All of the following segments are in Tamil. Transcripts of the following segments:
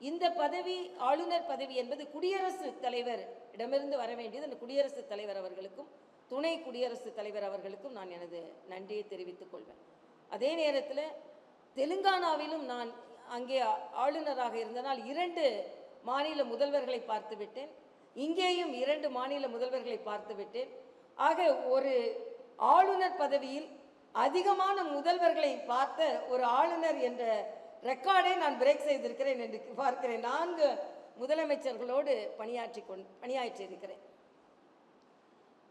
இந்த பதவி ஆளுநர் பதவி என்பது குடியரசுத் தலைவர் இடமிருந்து வர வேண்டியது. அந்த குடியரசுத் தலைவர் அவர்களுக்கும் துணை குடியரசுத் தலைவர் அவர்களுக்கும் நான் எனது நன்றியை தெரிவித்துக் கொள்வேன். அதே நேரத்தில் தெலுங்கானாவிலும் நான் அங்கே ஆளுநராக இருந்தனால் இரண்டு மாநில முதல்வர்களை பார்த்து விட்டேன். இங்கேயும் இரண்டு மாநில முதல்வர்களை பார்த்து விட்டேன். ஆக ஒரு ஆளுநர் பதவியில் அதிகமான முதல்வர்களை பார்த்த ஒரு ஆளுநர் என்ற ரெக்கார்டை நான் பிரேக் செய்திருக்கிறேன் என்று பார்க்கிறேன். நான்கு முதலமைச்சர்களோடு பணியாற்றி கொண் பணியாற்றி இருக்கிறேன்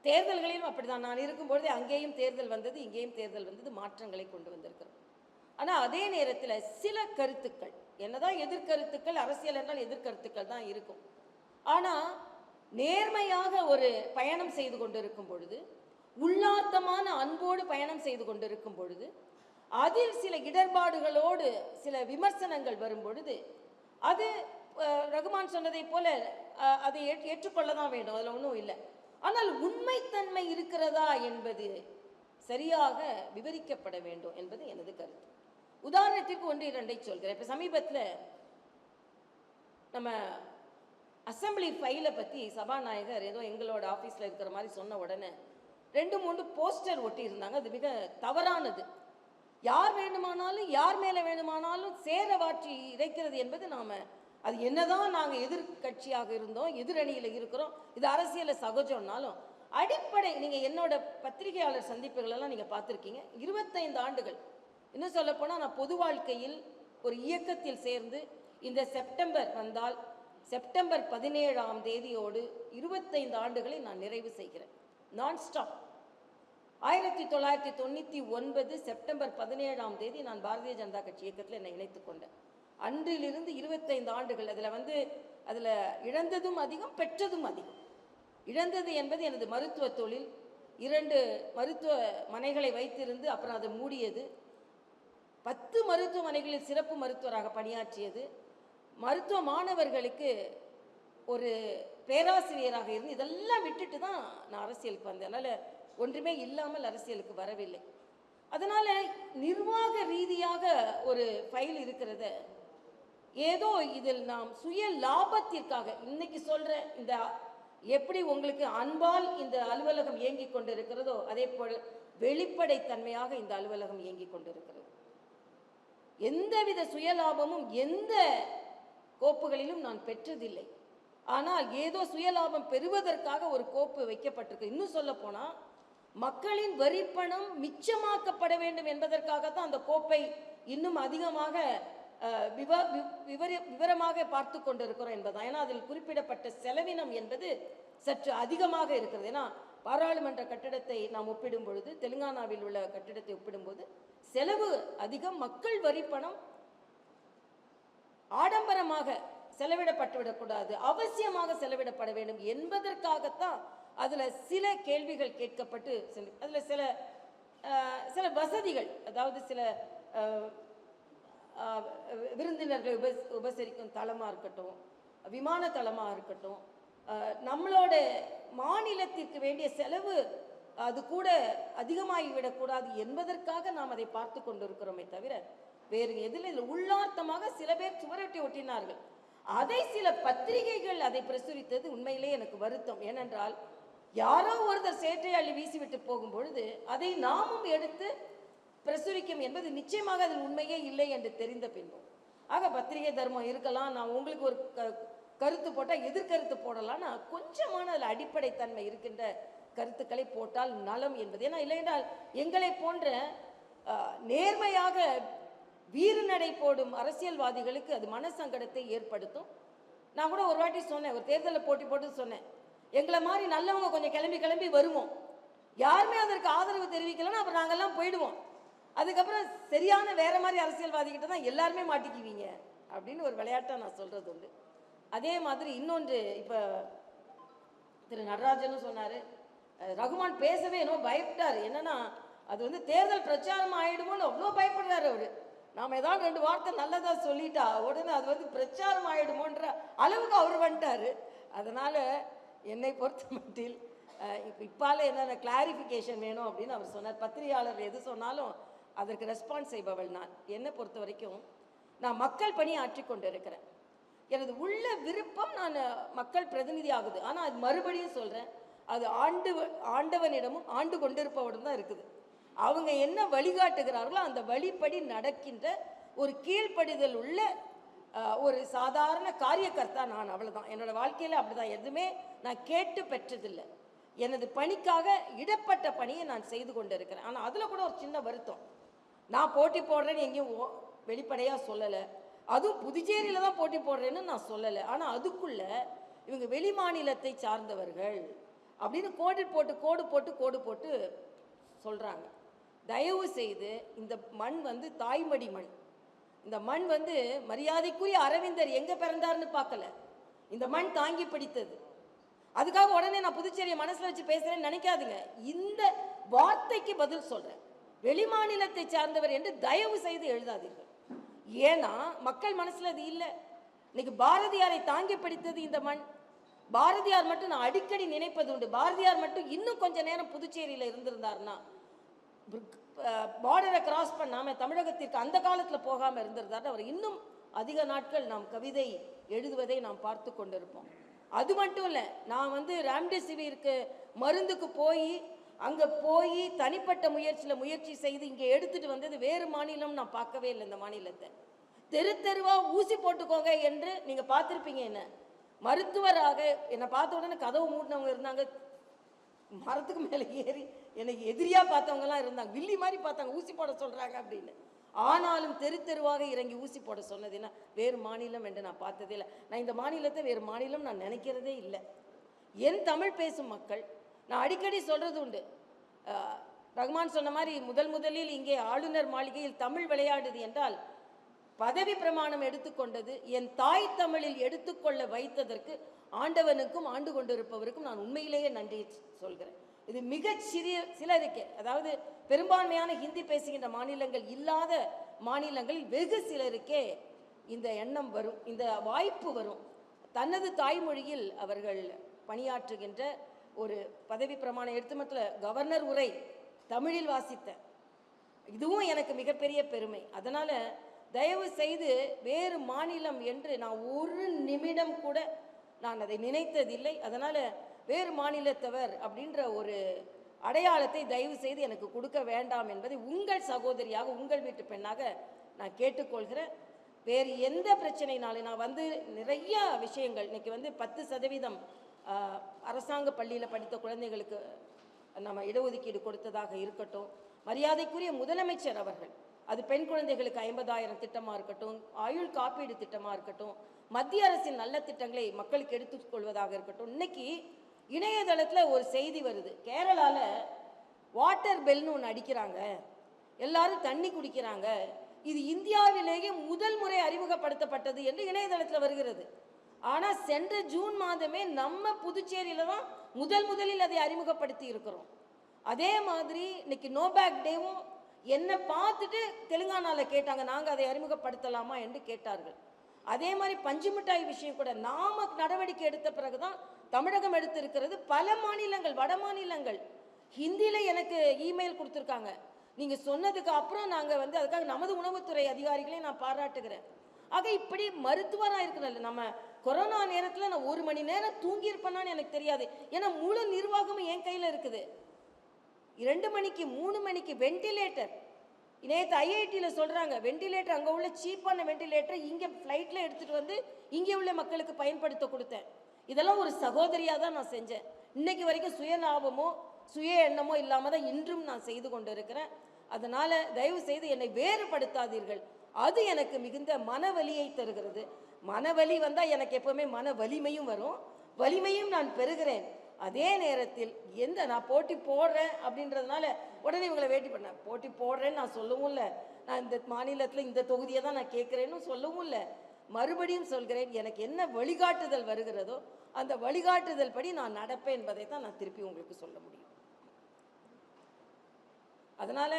தேர்தல்களிலும் அப்படிதான் நான் இருக்கும்பொழுதே அங்கேயும் தேர்தல் வந்தது இங்கேயும் தேர்தல் வந்தது மாற்றங்களை கொண்டு வந்திருக்கிறோம். ஆனால் அதே நேரத்தில் சில கருத்துக்கள் என்னதான் எதிர்கருத்துக்கள் அரசியல் என்றால் எதிர்கருத்துக்கள் தான் இருக்கும். ஆனால் நேர்மையாக ஒரு பயணம் செய்து கொண்டிருக்கும் பொழுது உள்ளார்த்தமான அன்போடு பயணம் செய்து கொண்டிருக்கும் பொழுது அதில் சில இடர்பாடுகளோடு சில விமர்சனங்கள் வரும் பொழுது அது ரகுமான் சொன்னதைப் போல அதை ஏற்று- ஏற்றுக்கொள்ள தான் வேண்டும். அதில் ஒன்றும் இல்லை. ஆனால் உண்மைத்தன்மை இருக்கிறதா என்பது சரியாக விவரிக்கப்பட வேண்டும் என்பது எனது கருத்து. உதாரணத்திற்கு ஒன்று இரண்டை சொல்கிறேன். இப்போ சமீபத்தில் நம்ம அசெம்பிளி ஃபைலை பற்றி சபாநாயகர் ஏதோ எங்களோட ஆஃபீஸில் இருக்கிற மாதிரி சொன்ன உடனே ரெண்டு மூணு போஸ்டர் ஒட்டி இருந்தாங்க அது மிக தவறானது. யார் வேண்டுமானாலும் யார் மேலே வேண்டுமானாலும் சேர வாற்றி இறைக்கிறது என்பது நாம். அது என்னதான் நாங்கள் எதிர்கட்சியாக இருந்தோம் எதிரணியில் இருக்கிறோம் இது அரசியலில் சகஜம்னாலும் அடிப்படை நீங்கள் என்னோட பத்திரிகையாளர் சந்திப்புகளெல்லாம் நீங்கள் பார்த்துருக்கீங்க. இருபத்தைந்து ஆண்டுகள். இன்னும் சொல்லப்போனால் நான் பொது வாழ்க்கையில் ஒரு இயக்கத்தில் சேர்ந்து இந்த செப்டம்பர் வந்தால் செப்டம்பர் பதினேழாம் தேதியோடு இருபத்தைந்து ஆண்டுகளை நான் நிறைவு செய்கிறேன். நான் ஸ்டாப் ஆயிரத்தி தொள்ளாயிரத்தி தொண்ணூற்றி ஒன்பது செப்டம்பர் பதினேழாம் தேதி நான் பாரதிய ஜனதா கட்சி இயக்கத்தில் என்னை இணைத்துக் கொண்டேன். அன்றிலிருந்து இருபத்தைந்து ஆண்டுகள் அதில் வந்து அதில் இழந்ததும் அதிகம் பெற்றதும் அதிகம். இழந்தது என்பது எனது மருத்துவ தொழில். இரண்டு மருத்துவ மனைகளை வைத்திருந்து அப்புறம் அதை மூடியது. பத்து மருத்துவமனைகளில் சிறப்பு மருத்துவராக பணியாற்றியது. மருத்துவ மாணவர்களுக்கு ஒரு பேராசிரியராக இருந்து இதெல்லாம் விட்டுட்டு தான் நான் அரசியலுக்கு வந்தேன். அதனால் ஒன்றுமே இல்லாமல் அரசியலுக்கு வரவில்லை. அதனால் நிர்வாக ரீதியாக ஒரு ஃபைல் இருக்கிறத. ஏதோ இதில் நாம் சுய லாபத்திற்காக இன்னைக்கு சொல்கிற இந்த எப்படி உங்களுக்கு அன்பால் இந்த அலுவலகம் இயங்கிக் கொண்டிருக்கிறதோ அதே போல் வெளிப்படைத்தன்மையாக இந்த அலுவலகம் இயங்கிக் கொண்டிருக்கிறது. எந்தவித சுயலாபமும் எந்த கோப்புகளிலும் நான் பெற்றதில்லை. ஆனால் ஏதோ சுயலாபம் பெறுவதற்காக ஒரு கோப்பு வைக்கப்பட்டிருக்கு. இன்னும் சொல்ல போனால் மக்களின் வரிப்பணம் மிச்சமாக்கப்பட வேண்டும் என்பதற்காகத்தான் அந்த கோப்பை இன்னும் அதிகமாக விவ விவர விவரமாக பார்த்து கொண்டிருக்கிறோம் என்பதுதான். ஏன்னா அதில் குறிப்பிடப்பட்ட செலவினம் என்பது சற்று அதிகமாக இருக்கிறது. ஏன்னா பாராளுமன்ற கட்டிடத்தை நாம் ஒப்பிடும் பொழுது தெலுங்கானாவில் உள்ள கட்டிடத்தை ஒப்பிடும்போது செலவு அதிகம் மக்கள் வரிப்பணம் ஆடம்பரமாக செலவிடப்பட்டுவிடக்கூடாது அவசியமாக செலவிடப்பட வேண்டும் என்பதற்காகத்தான் அதில் சில கேள்விகள் கேட்கப்பட்டு சென்று- அதில் சில சில வசதிகள் அதாவது சில விருந்தினர்களை உப உபசரிக்கும் தளமாக இருக்கட்டும் விமான தளமாக இருக்கட்டும் நம்மளோட மாநிலத்திற்கு வேண்டிய செலவு அது கூட அதிகமாகி விடக்கூடாது என்பதற்காக நாம் அதை பார்த்து கொண்டிருக்கிறோமே தவிர வேறு எதில் இல்லை. உள்ளார்த்தமாக சில பேர் சுவரொட்டி ஒட்டினார்கள். அதை சில பத்திரிகைகள் அதை பிரசுரித்தது உண்மையிலே எனக்கு வருத்தம். ஏனென்றால் யாரோ ஒருத்தர் சேற்றை அள்ளி வீசிவிட்டு போகும் பொழுது அதை நாமும் எடுத்து பிரசுரிக்கும் என்பது நிச்சயமாக அதில் உண்மையே இல்லை என்று தெரிந்த பின்பும் ஆக பத்திரிகை தர்மம் இருக்கலாம் நான் உங்களுக்கு ஒரு க கருத்து போட்டால் எதிர்கருத்து போடலாம்னா கொஞ்சமான அதில் அடிப்படை தன்மை இருக்கின்ற கருத்துக்களை போட்டால் நலம் என்பது. ஏன்னா இல்லையென்றால் எங்களை போன்ற நேர்மையாக வீரநடை போடும் அரசியல்வாதிகளுக்கு அது மனசங்கடத்தை ஏற்படுத்தும். நான் கூட ஒரு வாட்டி சொன்னேன் ஒரு தேர்தலில் போட்டி போட்டு சொன்னேன். எங்களை மாதிரி நல்லவங்க கொஞ்சம் கிளம்பி கிளம்பி வருவோம். யாருமே அதற்கு ஆதரவு தெரிவிக்கலைன்னா அப்புறம் நாங்கள்லாம் போயிடுவோம். அதுக்கப்புறம் சரியான வேற மாதிரி அரசியல்வாதிகிட்ட தான் எல்லாருமே மாட்டிக்குவீங்க. அப்படின்னு ஒரு விளையாட்டை நான் சொல்கிறது உண்டு. அதே மாதிரி இன்னொன்று இப்போ திரு நடராஜனும் சொன்னார். ரகுமான் பேசவே என்னோ பயப்பட்டார். என்னன்னா அது வந்து தேர்தல் பிரச்சாரம் ஆயிடுமோன்னு அவ்வளோ பயப்படுறாரு அவர். நாம் ஏதாவது ரெண்டு வார்த்தை நல்லதாக சொல்லிட்டா உடனே அது வந்து பிரச்சாரம் ஆகிடுமோன்ற அளவுக்கு அவர் வந்துட்டாரு. அதனால் என்னை பொறுத்த மட்டில் இப்போ இப்பால என்னென்ன கிளாரிஃபிகேஷன் வேணும் அப்படின்னு அவர் சொன்னார். பத்திரிகையாளர் எது சொன்னாலும் அதற்கு ரெஸ்பான்ஸ் செய்பவள் நான். என்னை பொறுத்த வரைக்கும் நான் மக்கள் பணி ஆற்றி கொண்டிருக்கிறேன். எனது உள்ள விருப்பம் நான் மக்கள் பிரதிநிதி ஆகுது ஆனால் அது மறுபடியும் சொல்கிறேன் அது ஆண்டு ஆண்டவனிடமும் ஆண்டு கொண்டிருப்பவரிடம் தான் இருக்குது. அவங்க என்ன வழிகாட்டுகிறார்களோ அந்த வழிப்படி நடக்கின்ற ஒரு கீழ்ப்படிதல் உள்ள ஒரு சாதாரண காரியக்கர்த்தா நான் அவ்வளோதான் என்னோட வாழ்க்கையில் அப்படிதான். எதுவுமே நான் கேட்டு பெற்றதில்லை. எனது பணிக்காக இடப்பட்ட பணியை நான் செய்து கொண்டு இருக்கிறேன் ஆனால் அதில் கூட ஒரு சின்ன வருத்தம். நான் போட்டி போடுறேன்னு எங்கேயும் ஓ- சொல்லலை. அதுவும் புதுச்சேரியில் தான் போட்டி போடுறேன்னு நான் சொல்லலை. ஆனால் அதுக்குள்ளே இவங்க வெளி மாநிலத்தை சார்ந்தவர்கள் அப்படின்னு கோடு போட்டு கோடு போட்டு கோடு போட்டு சொல்கிறாங்க தயவு செய்து இந்த மண் வந்து தாய்மடி மண். இந்த மண் வந்து மரியாதைக்குரிய அரவிந்தர் எங்கே பிறந்தாருன்னு பார்க்கல. இந்த மண் தாங்கி பிடித்தது. அதுக்காக உடனே நான் புதுச்சேரியை மனசில் வச்சு பேசுகிறேன்னு நினைக்காதுங்க. இந்த வார்த்தைக்கு பதில் சொல்கிறேன் வெளிமாநிலத்தை சார்ந்தவர் என்று தயவு செய்து எழுதாதீர்கள். ஏன்னா மக்கள் மனசில் அது இல்லை. இன்னைக்கு பாரதியாரை தாங்கி பிடித்தது இந்த மண். பாரதியார் மட்டும் நான் அடிக்கடி நினைப்பது உண்டு. பாரதியார் மட்டும் இன்னும் கொஞ்ச நேரம் புதுச்சேரியில் இருந்திருந்தார்னா பார்டரை கிராஸ் பண்ணாமல் தமிழகத்திற்கு அந்த காலத்தில் போகாமல் இருந்திருந்தார் அவர் இன்னும் அதிக நாட்கள் நாம் கவிதை எழுதுவதை நாம் பார்த்து கொண்டிருப்போம். அது மட்டும் இல்லை நான் வந்து ராம்டெசிவிருக்கு மருந்துக்கு போய் அங்கே போய் தனிப்பட்ட முயற்சியில் முயற்சி செய்து இங்கே எடுத்துகிட்டு வந்தது வேறு மாநிலம் நான் பார்க்கவே இல்லை இந்த மாநிலத்தை. தெரு தெருவாக ஊசி போட்டுக்கோங்க என்று நீங்கள் பார்த்துருப்பீங்க என்ன? மருத்துவராக என்னை பார்த்த உடனே கதவு மூடினவங்க இருந்தாங்க. மரத்துக்கு மேலே ஏறி எனக்கு எதிரியாக பார்த்தவங்கலாம் இருந்தாங்க. வில்லி மாதிரி பார்த்தாங்க. ஊசி போட சொல்கிறாங்க அப்படின்னு. ஆனாலும் தெரு தெருவாக இறங்கி ஊசி போட சொன்னதுன்னா வேறு மாநிலம் என்று நான் பார்த்ததே இல்லை. நான் இந்த மாநிலத்தை வேறு மாநிலம் நான் நினைக்கிறதே இல்லை. என் தமிழ் பேசும் மக்கள் நான் அடிக்கடி சொல்கிறது உண்டு. ரகுமான் ரஹ்மான் சொன்ன மாதிரி முதல் முதலில் இங்கே ஆளுநர் மாளிகையில் தமிழ் விளையாடுது என்றால் பதவி பிரமாணம் எடுத்துக்கொண்டது என் தாய் தமிழில் எடுத்துக்கொள்ள வைத்ததற்கு ஆண்டவனுக்கும் ஆண்டு கொண்டிருப்பவருக்கும் நான் உண்மையிலேயே நன்றி சொல்கிறேன். இது மிக சிறிய சிலருக்கு அதாவது பெரும்பான்மையான ஹிந்தி பேசுகின்ற மாநிலங்கள் இல்லாத மாநிலங்களில் வெகு சிலருக்கே இந்த எண்ணம் வரும் இந்த வாய்ப்பு வரும். தனது தாய்மொழியில் அவர்கள் பணியாற்றுகின்ற ஒரு பதவி பிரமாணம் எடுத்து மட்டும் கவர்னர் உரை தமிழில் வாசித்த. இதுவும் எனக்கு மிகப்பெரிய பெருமை. அதனால் தயவு செய்து வேறு மாநிலம் என்று நான் ஒரு நிமிடம் கூட நான் அதை நினைத்ததில்லை. அதனால் வேறு மாநிலத்தவர் அப்படின்ற ஒரு அடையாளத்தை தயவு செய்து எனக்கு கொடுக்க வேண்டாம் என்பதை உங்கள் சகோதரியாக உங்கள் வீட்டு பெண்ணாக நான் கேட்டுக்கொள்கிறேன். வேறு எந்த பிரச்சனைனாலும் நான் வந்து நிறைய விஷயங்கள் இன்னைக்கு வந்து பத்து சதவீதம் அரசாங்க பள்ளியில் படித்த குழந்தைகளுக்கு நம்ம இடஒதுக்கீடு கொடுத்ததாக இருக்கட்டும். மரியாதைக்குரிய முதலமைச்சர் அவர்கள் அது பெண் குழந்தைகளுக்கு ஐம்பதாயிரம் திட்டமாக இருக்கட்டும் ஆயுள் காப்பீடு திட்டமாக இருக்கட்டும் மத்திய அரசின் நல்ல திட்டங்களை மக்களுக்கு எடுத்துக்கொள்வதாக இருக்கட்டும் இன்னைக்கு இணையதளத்தில் ஒரு செய்தி வருது. கேரளாவில் வாட்டர் பெல்னு ஒன்று அடிக்கிறாங்க. எல்லாரும் தண்ணி குடிக்கிறாங்க. இது இந்தியாவிலேயே முதல் முறை அறிமுகப்படுத்தப்பட்டது என்று இணையதளத்தில் வருகிறது. ஆனால் சென்ற ஜூன் மாதமே நம்ம புதுச்சேரியில் தான் முதல் முதலில் அதை அறிமுகப்படுத்தி இருக்கிறோம். அதே மாதிரி இன்னைக்கு நோ பேக் டேவும் என்னை பார்த்துட்டு தெலுங்கானாவில் கேட்டாங்க நாங்கள் அதை அறிமுகப்படுத்தலாமா? என்று கேட்டார்கள். அதே மாதிரி பஞ்சு மிட்டாய் விஷயம் கூட நாம நடவடிக்கை எடுத்த பிறகு தான் தமிழகம் எடுத்திருக்கிறது பல மாநிலங்கள் வட மாநிலங்கள். ஹிந்தியில் எனக்கு இமெயில் கொடுத்துருக்காங்க. நீங்கள் சொன்னதுக்கு அப்புறம் நாங்கள் வந்து அதுக்காக நமது உணவுத்துறை அதிகாரிகளையும் நான் பாராட்டுகிறேன். ஆக இப்படி மருத்துவராக இருக்கணும்ல நம்ம கொரோனா நேரத்தில் நான் ஒரு மணி நேரம் தூங்கி எனக்கு தெரியாது. ஏன்னா முழு நிர்வாகமும் என் கையில் இருக்குது. இரண்டு மணிக்கு மூணு மணிக்கு வெண்டிலேட்டர் நேற்று ஐஐடியில் சொல்கிறாங்க வெண்டிலேட்டர் அங்கே உள்ள சீப்பான வெண்டிலேட்டர் இங்கே ஃப்ளைட்டில் எடுத்துகிட்டு வந்து இங்கே உள்ள மக்களுக்கு பயன்படுத்த கொடுத்தேன். இதெல்லாம் ஒரு சகோதரியாக தான் நான் செஞ்சேன். இன்னைக்கு வரைக்கும் சுயலாபமோ சுய எண்ணமோ இல்லாமல் தான் இன்றும் நான் செய்து கொண்டு இருக்கிறேன் அதனால் தயவு செய்து என்னை வேறுபடுத்தாதீர்கள். அது எனக்கு மிகுந்த மனவலியை தருகிறது. மனவலி வந்தால் எனக்கு எப்பவுமே மன வலிமையும் வரும். வலிமையும் நான் பெறுகிறேன். அதே நேரத்தில் எந்த நான் போட்டி போடுறேன் அப்படின்றதுனால உடனே இவங்களை வேட்டி பண்ணேன் போட்டி போடுறேன்னு நான் சொல்லவும் இல்லை. நான் இந்த மாநிலத்தில் இந்த தொகுதியை தான் நான் கேட்குறேன்னு சொல்லவும் இல்லை. மறுபடியும் சொல்கிறேன் எனக்கு என்ன வழிகாட்டுதல் வருகிறதோ அந்த வழிகாட்டுதல் படி நான் நடப்பேன் என்பதை தான் நான் திருப்பி உங்களுக்கு சொல்ல முடியும். அதனால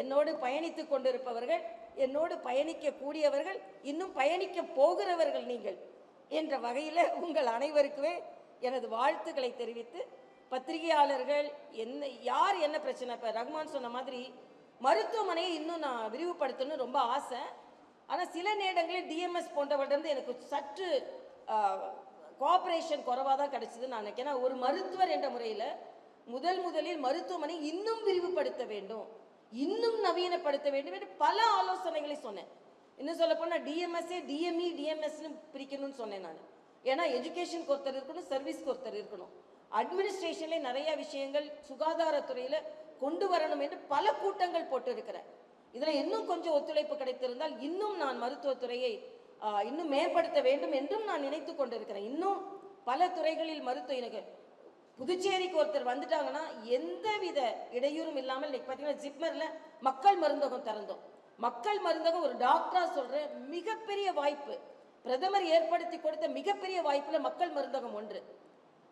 என்னோடு பயணித்து கொண்டிருப்பவர்கள் என்னோடு பயணிக்கக்கூடியவர்கள் இன்னும் பயணிக்க போகிறவர்கள் நீங்கள் என்ற வகையில் உங்கள் அனைவருக்குமே எனது வாழ்த்துக்களை தெரிவித்து பத்திரிகையாளர்கள் என்ன யார் என்ன பிரச்சனை? இப்போ ரகுமான் சொன்ன மாதிரி மருத்துவமனையை இன்னும் நான் விரிவுபடுத்தணும்னு ரொம்ப ஆசை. ஆனால் சில நேரங்களில் டிஎம்எஸ் போன்றவர்களிடம் எனக்கு சற்று கோஆப்ரேஷன் குறைவாக தான் கிடச்சிது நான் நினைக்கிறேன். ஒரு மருத்துவர் என்ற முறையில் முதல் முதலில் மருத்துவமனை இன்னும் விரிவுபடுத்த வேண்டும். இன்னும் நவீனப்படுத்த வேண்டும் என்று பல ஆலோசனைகளை சொன்னேன். இன்னும் சொல்ல போனால் டிஎம்எஸ்ஏ டிஎம்இ டிஎம்எஸ்னு பிரிக்கணும்னு சொன்னேன் நான். ஏன்னா எஜுகேஷனுக்கு ஒருத்தர் இருக்கணும் சர்வீஸ்க்கு ஒருத்தர் இருக்கணும். அட்மினிஸ்ட்ரேஷன்லேயே நிறையா விஷயங்கள் சுகாதாரத்துறையில் கொண்டு வரணும் என்று பல கூட்டங்கள் போட்டு இருக்கிறேன் இதில் இன்னும் கொஞ்சம் ஒத்துழைப்பு கிடைத்திருந்தால் இன்னும் நான் மருத்துவத்துறையை இன்னும் மேம்படுத்த வேண்டும் என்றும் நான் நினைத்து கொண்டிருக்கிறேன். இன்னும் பல துறைகளில் மருத்துவ எனக்கு புதுச்சேரிக்கு ஒருத்தர் வந்துட்டாங்கன்னா எந்தவித இடையூறும் இல்லாமல் இன்னைக்கு பார்த்தீங்கன்னா ஜிப்மரில் மக்கள் மருந்தகம் திறந்தோம். மக்கள் மருந்தகம் ஒரு டாக்டராக சொல்கிறேன் மிகப்பெரிய வாய்ப்பு. பிரதமர் ஏற்படுத்தி கொடுத்த மிகப்பெரிய வாய்ப்பில் மக்கள் மருந்தகம் ஒன்று.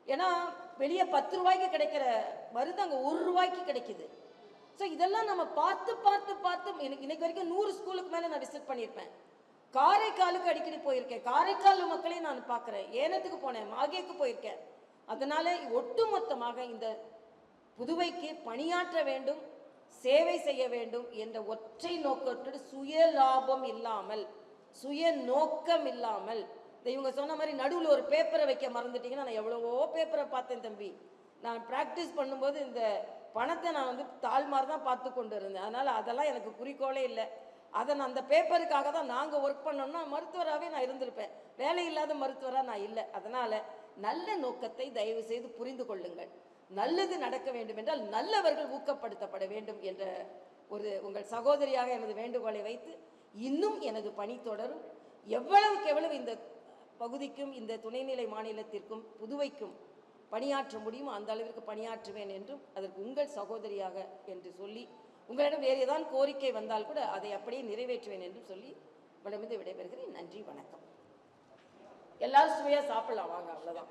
ஏன்னா வெளியே பத்து ரூபாய்க்கு கிடைக்கிற மருந்து அங்கே ஒரு ரூபாய்க்கு கிடைக்குது. ஸோ இதெல்லாம் நம்ம பார்த்து பார்த்து பார்த்து எனக்கு இன்னைக்கு வரைக்கும் நூறு ஸ்கூலுக்கு மேலே நான் விசிட் பண்ணியிருப்பேன். காரைக்காலுக்கு அடிக்கடி போயிருக்கேன். காரைக்கால் மக்களையும் நான் பார்க்குறேன். ஏனத்துக்கு போனேன்? மாகேக்கு போயிருக்கேன். அதனால ஒட்டுமொத்தமாக இந்த புதுவைக்கு பணியாற்ற வேண்டும் சேவை செய்ய வேண்டும் என்ற ஒற்றை நோக்கத்தோடு சுய லாபம் இல்லாமல் சுய நோக்கம் இல்லாமல் இந்த இவங்க சொன்ன மாதிரி நடுவில் ஒரு பேப்பரை வைக்க மறந்துட்டீங்கன்னா நான் எவ்வளவோ பேப்பரை பார்த்தேன் தம்பி. நான் ப்ராக்டிஸ் பண்ணும்போது இந்த பணத்தை நான் வந்து தாழ்மாறு தான் பார்த்து கொண்டு இருந்தேன் அதனால் அதெல்லாம் எனக்கு குறிக்கோளே இல்லை. அதை நான் அந்த பேப்பருக்காக தான் நாங்கள் ஒர்க் பண்ணோம்னா மருத்துவராகவே நான் இருந்திருப்பேன். வேலை இல்லாத மருத்துவராக நான் இல்லை. அதனால் நல்ல நோக்கத்தை தயவு செய்து புரிந்து கொள்ளுங்கள். நல்லது நடக்க வேண்டும் என்றால் நல்லவர்கள் ஊக்கப்படுத்தப்பட வேண்டும் என்ற ஒரு உங்கள் சகோதரியாக எனது வேண்டுகோளை வைத்து இன்னும் எனது பணி தொடரும். எவ்வளவுக்கு எவ்வளவு இந்த பகுதிக்கும் இந்த துணைநிலை மாநிலத்திற்கும் புதுவைக்கும் பணியாற்ற முடியுமோ அந்த அளவிற்கு பணியாற்றுவேன் என்றும் அதற்கு உங்கள் சகோதரியாக என்று சொல்லி உங்களிடம் வேறு ஏதாவது கோரிக்கை வந்தால் கூட அதை அப்படியே நிறைவேற்றுவேன் என்றும் சொல்லி உடம்பு விடைபெறுகிறேன். நன்றி வணக்கம். எல்லாரும் சுவையாக சாப்பிடலாம். வாங்க அவ்வளோதான்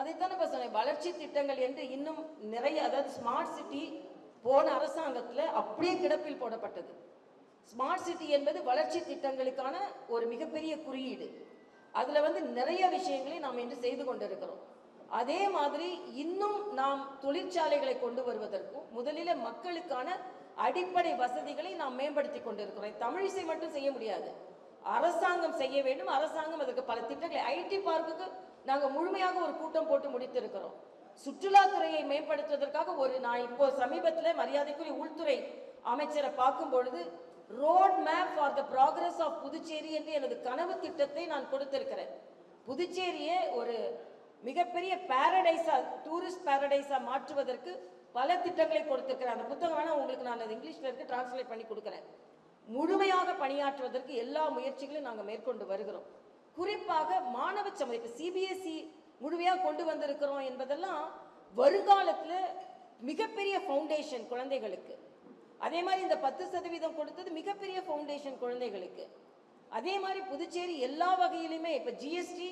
அதைத்தான் இப்ப சொன்னேன். வளர்ச்சி திட்டங்கள் என்று இன்னும் நிறைய அதாவது ஸ்மார்ட் சிட்டி போன அரசாங்கத்தில் அப்படியே கிடப்பில் போடப்பட்டது. ஸ்மார்ட் சிட்டி என்பது வளர்ச்சி திட்டங்களுக்கான ஒரு மிகப்பெரிய குறியீடு. அதில் வந்து நிறைய விஷயங்களை நாம் இன்று செய்து கொண்டிருக்கிறோம். அதே மாதிரி இன்னும் நாம் தொழிற்சாலைகளை கொண்டு வருவதற்கும் முதலில் மக்களுக்கான அடிப்படை வசதிகளை நாம் மேம்படுத்தி கொண்டிருக்கிறோம். தமிழிசை மட்டும் செய்ய முடியாது. அரசாங்கம் செய்ய வேண்டும். அரசாங்கம் அதற்கு பல திட்டங்களை ஐடி பார்க்குக்கு நாங்கள் முழுமையாக ஒரு கூட்டம் போட்டு முடித்திருக்கிறோம். சுற்றுலாத்துறையை மேம்படுத்துவதற்காக ஒரு நான் இப்போ சமீபத்தில் மரியாதைக்குரிய உள்துறை அமைச்சரை பார்க்கும் பொழுது road map for the progress of Puducherry என்று எனது கனவு திட்டத்தை நான் கொடுத்திருக்கிறேன். புதுச்சேரியை ஒரு மிகப்பெரிய பேரடைஸா டூரிஸ்ட் பேரடைஸா மாற்றுவதற்கு பல திட்டங்களை கொடுத்திருக்கிறேன். அந்த புத்தகம் வேணா உங்களுக்கு நான் அது இங்கிலீஷ்ல இருக்கு டிரான்ஸ்லேட் பண்ணி கொடுக்குறேன். முழுமையாக பணியாற்றுவதற்கு எல்லா முயற்சிகளையும் நாங்கள் மேற்கொண்டு வருகிறோம். குறிப்பாக மாணவ சமூகம் இப்போ சிபிஎஸ்இ முழுமையாக கொண்டு வந்திருக்கிறோம் என்பதெல்லாம் வருங்காலத்தில் மிகப்பெரிய ஃபவுண்டேஷன் குழந்தைகளுக்கு. அதே மாதிரி இந்த பத்து சதவீதம் கொடுத்தது மிகப்பெரிய ஃபவுண்டேஷன் குழந்தைகளுக்கு. அதே மாதிரி புதுச்சேரி எல்லா வகையிலுமே இப்போ ஜிஎஸ்டி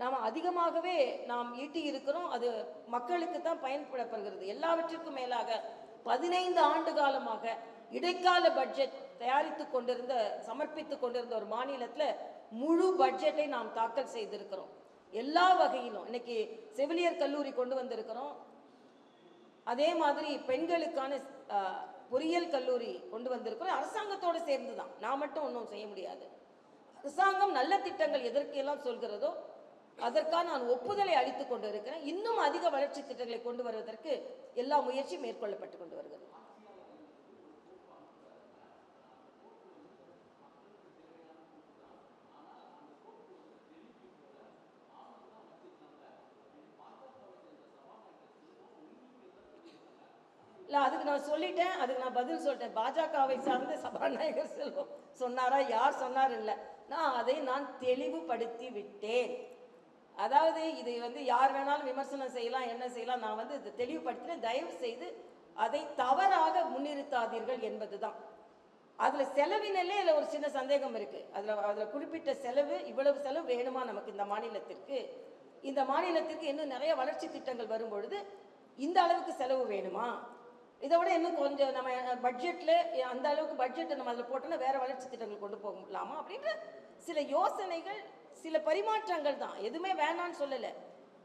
நாம் அதிகமாகவே நாம் ஈட்டி இருக்கிறோம். அது மக்களுக்கு தான் பயன்படப்படுகிறது. எல்லாவற்றிற்கும் மேலாக பதினைந்து ஆண்டு காலமாக இடைக்கால பட்ஜெட் தயாரித்து கொண்டிருந்த சமர்ப்பித்து கொண்டிருந்த ஒரு மாநிலத்தில் முழு பட்ஜெட்டை நாம் தாக்கல் செய்திருக்கிறோம். எல்லா வகையிலும் இன்னைக்கு செவிலியர் கல்லூரி கொண்டு வந்திருக்கிறோம். அதே மாதிரி பெண்களுக்கான பொறியியல் கல்லூரி கொண்டு வந்திருக்கிறோம். அரசாங்கத்தோடு சேர்ந்து தான் நான் மட்டும் ஒன்றும் செய்ய முடியாது. அரசாங்கம் நல்ல திட்டங்கள் எதற்கெல்லாம் சொல்கிறதோ அதற்காக நான் ஒப்புதலை அளித்துக் கொண்டு இருக்கிறேன் இன்னும் அதிக வளர்ச்சி திட்டங்களை கொண்டு வருவதற்கு எல்லா முயற்சியும் மேற்கொள்ளப்பட்டு கொண்டு வருகிறது இல்ல அதுக்கு நான் சொல்லிட்டேன் அதுக்கு நான் பதில் சொல்லிட்டேன். பாஜகவை சார்ந்த சபாநாயகர் செல்வம் சொன்னாரா யார் சொன்னார் இல்லை. நான் அதை நான் தெளிவுபடுத்தி விட்டேன். அதாவது இது வந்து யார் வேணாலும் விமர்சனம் செய்யலாம் என்ன செய்யலாம் நான் வந்து இதை தெளிவுபடுத்தினேன். தயவு செய்து அதை தவறாக முன்னிறுத்தாதீர்கள் என்பதுதான். அதில் செலவினிலே அதில் ஒரு சின்ன சந்தேகம் இருக்குது அதில் அதில் குறிப்பிட்ட செலவு இவ்வளவு செலவு வேணுமா நமக்கு இந்த மாநிலத்திற்கு? இந்த மாநிலத்திற்கு இன்னும் நிறைய வளர்ச்சி திட்டங்கள் வரும் பொழுது இந்த அளவுக்கு செலவு வேணுமா? இதை விட இன்னும் கொஞ்சம் நம்ம பட்ஜெட்டில் அந்த அளவுக்கு பட்ஜெட்டை நம்ம அதில் போட்டோம்னா வேறு வளர்ச்சி திட்டங்கள் கொண்டு போகலாமா அப்படின்ற சில யோசனைகள் சில பரிமாற்றங்கள் தான். எதுவுமே வேணான்னு சொல்லலை.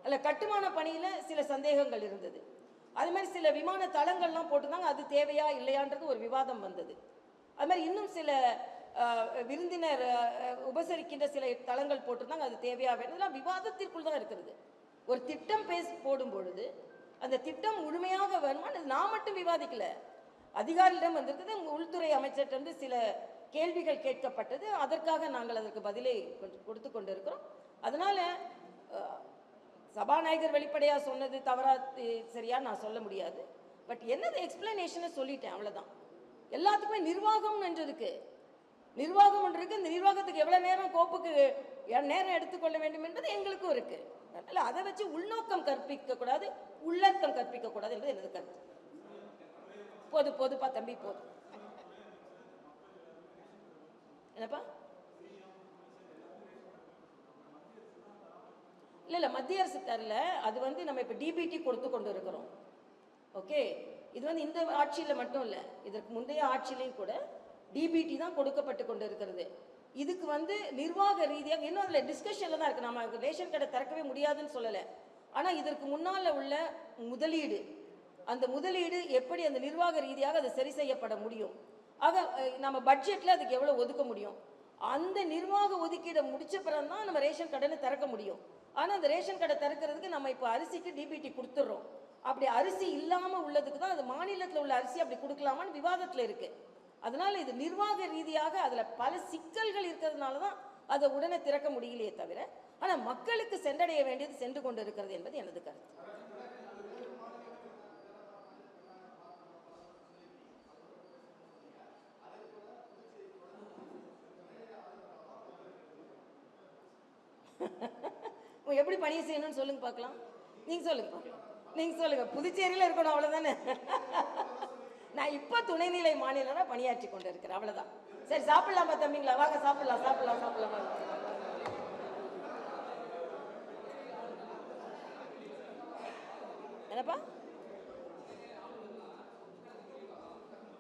அதில் கட்டுமான பணியில் சில சந்தேகங்கள் இருந்தது. அது மாதிரி சில விமான தளங்கள்லாம் போட்டுருந்தாங்க. அது தேவையா இல்லையான்றது ஒரு விவாதம் வந்தது. அது மாதிரி இன்னும் சில விருந்தினர் உபசரிக்கின்ற சில தளங்கள் போட்டிருந்தாங்க. அது தேவையா வேணும். இதெல்லாம் விவாதத்திற்குள் தான் இருக்கிறது. ஒரு திட்டம் பேசி போடும் பொழுது அந்த திட்டம் முழுமையாக வேணுமா நான் மட்டும் விவாதிக்கல. அதிகாரியிடம் வந்திருக்குது உள்துறை அமைச்சர்கிட்ட சில கேள்விகள் கேட்கப்பட்டது. அதற்காக நாங்கள் அதற்கு பதிலை கொஞ்சம் கொடுத்து கொண்டிருக்கிறோம். அதனால சபாநாயகர் வெளிப்படையாக சொன்னது தவறா சரியா நான் சொல்ல முடியாது. பட் என்னது எக்ஸ்பிளனேஷனை சொல்லிட்டேன் அவ்வளோதான் எல்லாத்துக்குமே நிர்வாகம் என்று இருக்கு நிர்வாகம் ஒன்று இருக்கு. இந்த நிர்வாகத்துக்கு எவ்வளோ நேரம் கோப்புக்கு எ- நேரம் எடுத்துக்கொள்ள வேண்டும் என்பது எங்களுக்கும் இருக்குது அதனால அதை வச்சு உள்நோக்கம் கற்பிக்க கூடாது உள்ளர்த்தம் கற்பிக்க கூடாது என்பது எனது கருத்து. போது போதுப்பா தம்பி போதும் என்னப்பா? இல்ல இல்ல மத்திய அரசு தரல. அது வந்து நம்ம இப்ப டிபிடி கொடுத்து கொண்டு இருக்கிறோம். ஓகே? இது வந்து இந்த ஆட்சியில மட்டும் இல்ல. இதற்கு முந்தைய ஆட்சியிலையும் கூட டிபிடி தான் கொடுக்கப்பட்டு கொண்டு இருக்கிறது. இதுக்கு வந்து நிர்வாக ரீதியாக இன்னும் அதில் டிஸ்கஷனில் தான் இருக்குது நம்ம ரேஷன் கடை திறக்கவே முடியாதுன்னு சொல்லலை. ஆனால் இதற்கு முன்னால் உள்ள முதலீடு அந்த முதலீடு எப்படி அந்த நிர்வாக ரீதியாக அது சரி செய்யப்பட முடியும்? ஆக நம்ம பட்ஜெட்டில் அதுக்கு எவ்வளோ ஒதுக்க முடியும்? அந்த நிர்வாக ஒதுக்கீடை முடிச்ச பிறகு தான் நம்ம ரேஷன் கடைன்னு திறக்க முடியும். ஆனால் அந்த ரேஷன் கடை திறக்கிறதுக்கு நம்ம இப்போ அரிசிக்கு டிபிடி கொடுத்துட்றோம். அப்படி அரிசி இல்லாமல் உள்ளதுக்கு தான் அது மாநிலத்தில் உள்ள அரிசி அப்படி கொடுக்கலாமான்னு விவாதத்தில் இருக்குது அதனால் இது நிர்வாக ரீதியாக அதில் பல சிக்கல்கள் இருக்கிறதுனால தான் அதை உடனே திறக்க முடியலையே தவிர ஆனால் மக்களுக்கு சென்றடைய வேண்டியது சென்று கொண்டு இருக்கிறது என்பது எனது கருத்து. எப்படி பணியை செய்யணும்னு சொல்லுங்க பார்க்கலாம். நீங்க சொல்லுங்க பார்க்கலாம். நீங்க சொல்லுங்க புதுச்சேரியில இருக்கணும் அவ்வளவுதானே? நான் இப்போ துணைநிலை மாநிலம்னா பணியாற்றி கொண்டு இருக்கிறேன் அவ்வளவுதான். சரி சாப்பிடலாமா தம்பிங்களா வாங்க சாப்பிடலாம் சாப்பிடலாம் சாப்பிடலாம் என்னப்பா?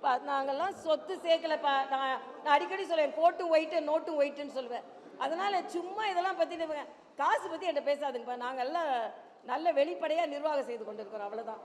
பா நாங்கெல்லாம் சொத்து சேர்க்கலப்பா. நான் நான் அடிக்கடி சொல்லுவேன் கோட்டும் ஒயிட்டு நோட்டும் ஒயிட்டுன்னு சொல்லுவேன். அதனால் சும்மா இதெல்லாம் பற்றி காசு பற்றி என்கிட்ட பேசாதுங்கப்பா. நாங்கள்லாம் நல்ல வெளிப்படையாக நிர்வாகம் செய்து கொண்டிருக்கிறோம். அவ்வளோதான்